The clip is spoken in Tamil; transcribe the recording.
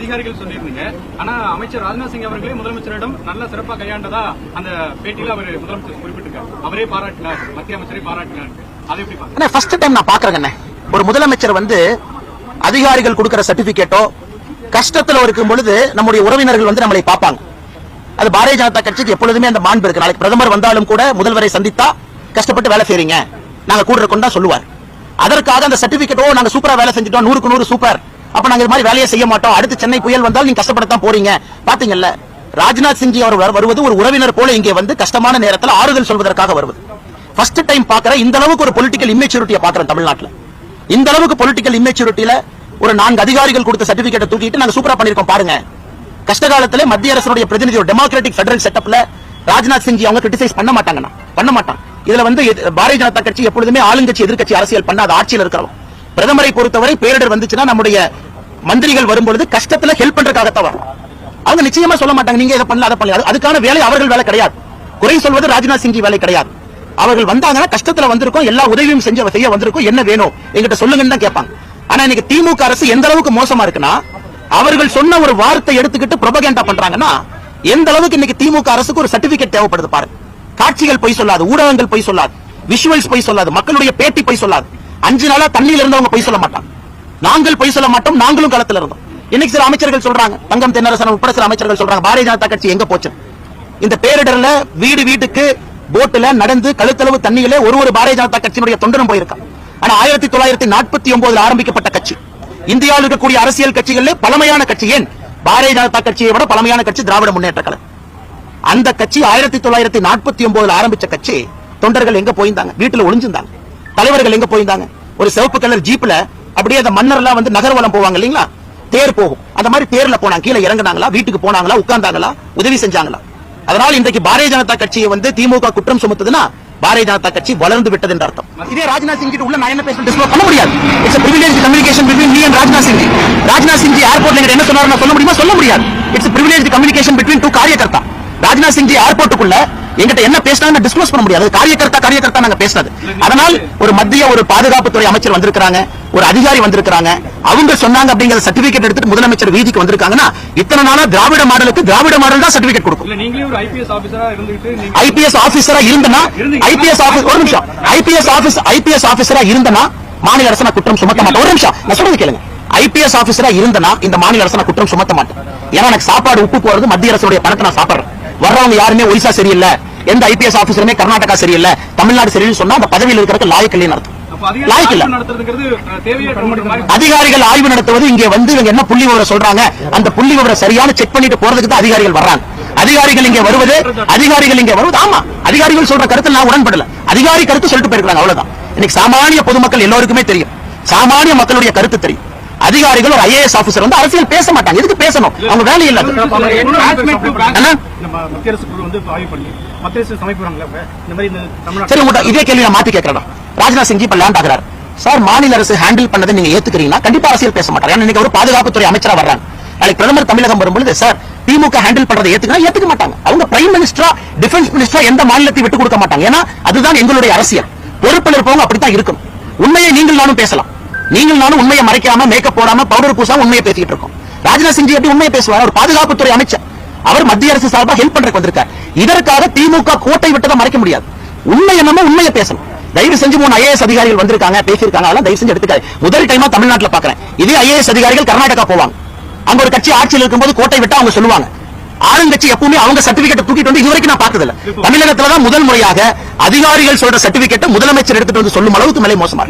அதிகாரிகள் சொல்லியிருந்தீங்க. ஆனா அமைச்சர் ராஜ்நாத் சிங் அவர்களே முதலமைச்சரிடம் நல்ல சிறப்பா கையாண்டதா அந்த பேட்டியில அவர் முதலமைச்சர் குறிப்பிட்டிருக்காரு. அவரே பாராட்டினார். மத்திய அமைச்சரை பாராட்டினார். அதை எப்படி ஃபர்ஸ்ட் டைம் நான் பாக்குறேங்க ஒரு முதலமைச்சர் வந்து அதிகாரிகள் கொடுக்கிற சர்டிபிகேட்டோ கஷ்டத்துல இருக்கும் பொழுது நம்முடைய உறவினர்கள் வந்து நம்மளை பார்ப்பாங்க. அது பாரதிய ஜனதா கட்சிக்கு எப்பொழுதுமே அந்த மாண்பு இருக்கு. நாளைக்கு பிரதமர் வந்தாலும் கூட முதல்வரை சந்தித்தா கஷ்டப்பட்டு வேலை செய்றீங்க. நாங்க கூட இருக்கோம் தான் சொல்லுவார். அதற்காக அந்த சர்டிபிகேட்டோ நாங்க சூப்பரா வேலை செஞ்சுட்டோம். நூறுக்கு நூறு சூப்பர் அப்ப நாங்க இது மாதிரி வேலையை செய்ய மாட்டோம். அடுத்து சென்னை புயல் வந்தால் நீங்க கஷ்டப்படத்தான் போறீங்க. பாத்தீங்கல்ல? ராஜ்நாத் சிங் அவர் வருவது ஒரு உறவினர் போல இங்கே வந்து கஷ்டமான நேரத்தில் ஆறுதல் சொல்வதற்காக வருவது. ஃபர்ஸ்ட் டைம் பாக்குற இந்த அளவுக்கு ஒரு பொலிட்டிக்கல் இம்மெச்சூரிட்டியை பாக்குறேன் தமிழ்நாட்டில். இந்த அளவுக்கு பொலிட்டிக்கல் இம்மெச்சூரிட்டியில ஒரு நான்கு அதிகாரிகள் கொடுத்த சர்டிபிகேட்டை தூக்கிட்டு நாங்க சூப்பரா பண்ணிருக்கோம் பாருங்க. கஷ்ட காலத்துல மத்திய அரசுடைய பிரதிநிதி ஒரு டெமோக்ராட்டிக் பெடரல் செட்டப்ல ராஜ்நாத் சிங் அவங்க கிரிட்டிசைஸ் பண்ண மாட்டாங்கண்ணா. பண்ண மாட்டான். இதுல வந்து பாரதிய ஜனதா கட்சி எப்பொழுதுமே ஆளுங்கட்சி எதிர்க்கட்சி அரசியல் பண்ணாத ஆட்சியில் இருக்கிறோம் பிரதமரை பொறுத்தவரை பேரிடர் வந்துச்சுன்னா நம்முடைய மந்திரிகள் வரும்பொழுது கஷ்டத்துல ஹெல்ப் பண்றதுக்காகத்தான் வரும். அவங்க நிச்சயமா சொல்ல மாட்டாங்க நீங்க இதை பண்ணல அதை பண்ணல. அதுக்கான வேலை அவர்கள் வேலை கிடையாது. குறை சொல்வது ராஜ்நாத் சிங் வேலை கிடையாது. அவர்கள் வந்தாங்கன்னா கஷ்டத்துல வந்திருக்கோம் எல்லா உதவியும் செஞ்ச செய்ய வந்திருக்கோம் என்ன வேணும்? எங்கிட்ட சொல்லுங்கன்னு தான் கேட்பாங்க. ஆனா இன்னைக்கு திமுக அரசு எந்த அளவுக்கு மோசமா இருக்குன்னா அவர்கள் சொன்ன ஒரு வார்த்தை எடுத்துக்கிட்டு ப்ரொபகேண்டா பண்றாங்கன்னா எந்த அளவுக்கு இன்னைக்கு திமுக அரசுக்கு ஒரு சர்டிபிகேட் தேவைப்படுது பாருங்க. காட்சிகள் பொய் சொல்லாது ஊடகங்கள் பொய் சொல்லாது விஷுவல்ஸ் பொய் சொல்லாது மக்களுடைய பேட்டி பொய் சொல்லாது. அஞ்சு நாளா தண்ணியில இருந்தவங்க பொய் சொல்ல மாட்டாங்க. நாங்கள் பொய் சொல்ல மாட்டோம் நாங்களும் களத்தில் இருந்தோம். இன்னைக்கு சில அமைச்சர்கள் சொல்றாங்க தங்கம் தென்னரசன் உட்பட சில அமைச்சர்கள் சொல்றாங்க பாரதிய ஜனதா கட்சி எங்க போச்சு? இந்த பேரிடர்ல வீடு வீட்டுக்கு போட்டுல நடந்து கழுத்தளவு தண்ணியில ஒரு ஒரு பாரதிய ஜனதா கட்சியினுடைய தொண்டனும் போயிருக்கான் ஆனா ஆயிரத்தி தொள்ளாயிரத்தி நாற்பத்தி ஒன்பதுல ஆரம்பிக்கப்பட்ட கட்சி இந்தியாவில் இருக்கக்கூடிய அரசியல் கட்சிகளிலே பழமையான கட்சி. ஏன்? பாரதிய ஜனதா கட்சியை விட பழமையான கட்சி திராவிட முன்னேற்ற கழகம். அந்த கட்சி ஆயிரத்தி தொள்ளாயிரத்தி நாற்பத்தி ஒன்பதுல ஆரம்பிச்ச கட்சி தொண்டர்கள் எங்க போயிருந்தாங்க? வீட்டுல ஒளிஞ்சிருந்தாங்க. தலைவர்கள் எங்க போயிருந்தாங்க? ஒரு சிவப்பு கலர் ஜீப்ல அப்படியே அந்த மன்னர்லாம் வந்து நகர்வலம் போவாங்க இல்லீங்களா? தேர் போகும். அந்த மாதிரி தேர்ல போனாங்க. கீழே இறங்குனாங்களா? வீட்டுக்கு போனாங்களா? உட்கார்ந்தாங்களா? உதவி செஞ்சாங்களா? அதனால இன்றைக்கு பாரதிய ஜனதா கட்சியை வந்து திமுக குற்றம் சுமத்துதுன்னா பாரதிய ஜனதா கட்சி வளர்ந்து விட்டது என்று அர்த்தம். இதே ராஜ்நாத் சிங் கிட்ட உள்ள நான் என்ன பேச டிஸ்கஸ் பண்ண முடியாது. It's privilege communication between me and Rajnath Singh. Rajnath Singh ஏர்போர்ட்ல என்ன சொன்னார் நான் சொல்ல முடியுமா? சொல்ல முடியாது. It's privilege communication between two karyakarta. Rajnath Singh ஏர்போர்ட்டுக்குள்ள எங்கிட்ட என்ன பேசினாங்க டிஸ்க்ளோஸ் பண்ண முடியாது. காரியகர்த்தா காரியகர்த்தா நாங்க பேசினது. அதனால் ஒரு மத்திய ஒரு பாதுகாப்புத்துறை அமைச்சர் வந்திருக்காங்க ஒரு அதிகாரி வந்திருக்காங்க அவங்க சொன்னாங்க அப்படிங்கிற சர்டிபிகேட் எடுத்துட்டு முதலமைச்சர் வீதிக்கு வந்திருக்காங்கன்னா இத்தனை நாளா திராவிட மாடலுக்கு திராவிட மாடல் தான் சர்டிபிகேட் கொடுக்கும். ஐபிஎஸ் ஆபீசரா இருந்தனா ஐபிஎஸ் ஆபீஸ் ஒரு நிமிஷம். ஐபிஎஸ் ஆபீஸ் ஐபிஎஸ் ஆபீசரா இருந்தனா மாநில அரசு குற்றம் சுமத்த மாட்டேன் ஒரு நிமிஷம். நான் சொல்றது கேளுங்க. ஐபிஎஸ் ஆபீசரா இருந்தனா இந்த மாநில அரசு குற்றம் சுமத்த மாட்டேன் ஏன்னா எனக்கு சாப்பாடு உப்பு போறது மத்திய அரசுடைய பணத்தை நான் சாப்பிடுறேன். வர்றவங்க யாருமே ஒரிசா சரியில்லை எந்த ஐபிஎஸ் ஆபீசருமே கர்நாடகா சரியில்லை தமிழ்நாடு சரியில்லைன்னு சொன்னா அந்த பதவியில் இருக்கிறதுக்கு லாயக்கு இல்லைன்னு அர்த்தம் அதிகாரிகள் ஆய்வு நடத்துவது இங்கே வந்து இவங்க என்ன புள்ளி விவரம் சொல்றாங்க அந்த புள்ளி விவரம் சரியான செக் பண்ணிட்டு போறதுக்கு தான் அதிகாரிகள் வர்றாங்க. அதிகாரிகள் இங்க வருவது அதிகாரிகள் இங்க வருவது ஆமா அதிகாரிகள் சொல்ற கருத்து நான் உடன்படல. அதிகாரி கருத்து சொல்லிட்டு போயிருக்காங்க அவ்வளவுதான். இன்னைக்கு சாமானிய பொதுமக்கள் எல்லோருக்குமே தெரியும். சாமானிய மக்களுடைய கருத்து தெரியும். அதிகாரிகள் ஒரு ஐஏஎஸ் ஆபீசர் வந்து அரசியல் பேச மாட்டாங்க. எதுக்கு பேசணும்? அவங்க வேலை இல்ல. சரி இதே கேள்வி நான் மாத்தி கேட்கறேன் ராஜ்நாத் சிங் இப்ப லேண்ட் ஆகிறார். சார் மாநில அரசு ஹேண்டில் பண்ணதை நீங்க ஏத்துக்கிறீங்கன்னா கண்டிப்பா அரசியல் பேச மாட்டாங்க ஏன்னா இன்னைக்கு ஒரு பாதுகாப்புத்துறை அமைச்சரா வர்றாங்க நாளைக்கு பிரதமர் தமிழகம் வரும்பொழுது சார் திமுக ஹேண்டில் பண்றதை ஏத்துக்கணும் ஏத்துக்க மாட்டாங்க. அவங்க பிரைம் மினிஸ்டரா டிஃபென்ஸ் மினிஸ்டரா எந்த மாநிலத்தை விட்டு கொடுக்க மாட்டாங்க. ஏன்னா அதுதான் எங்களுடைய அரசியல். பொறுப்பில் இருப்பவங்க அப்படித்தான் இருக்கணும். உண்மையை நீங்கள் நானும் பேசலாம். நீங்கள் நானும் உண்மையை மறைக்காம மேக்கப் போடாம பவுடர் பூசாம உண்மையை பேசிட்டு இருக்கோம். ராஜ்நாத் சிங் எப்படி உண்மையை பேசுவார்? ஒரு பாதுகாப்புத்துறை அமைச்சர். அவர் மத்திய அரசு சார்பா ஹெல்ப் பண்றதுக்கு வந்திருக்கார். இதற்காக திமுக கோட்டை விட்டதை மறைக்க முடியாது. உண்மை என்னமோ உண்மையை பேசணும். தயவு செஞ்சு மூணு ஐஏஎஸ் அதிகாரிகள் வந்திருக்காங்க பேசியிருக்காங்க. அதெல்லாம் தயவு செஞ்சு எடுத்துக்காது முதல் டைமா தமிழ்நாட்டில் பாக்குறேன் இதே ஐஏஎஸ் அதிகாரிகள் கர்நாடகா போவாங்க. அங்க ஒரு கட்சி ஆட்சியில் இருக்கும்போது கோட்டை விட்டு அவங்க சொல்லுவாங்க. ஆளுங்கட்சி எப்பவுமே அவங்க சர்டிபிகேட் தூக்கிட்டு வந்து இதுவரைக்கும் நான் பார்த்ததில்ல. தமிழகத்துல தான் முதல் முறையாக அதிகாரிகள் சொல்ற சர்டிபிகேட்டை முதலமைச்சர் எடுத்துட்டு வந்து சொல்லும் அளவுக்கு மேலே மோசமா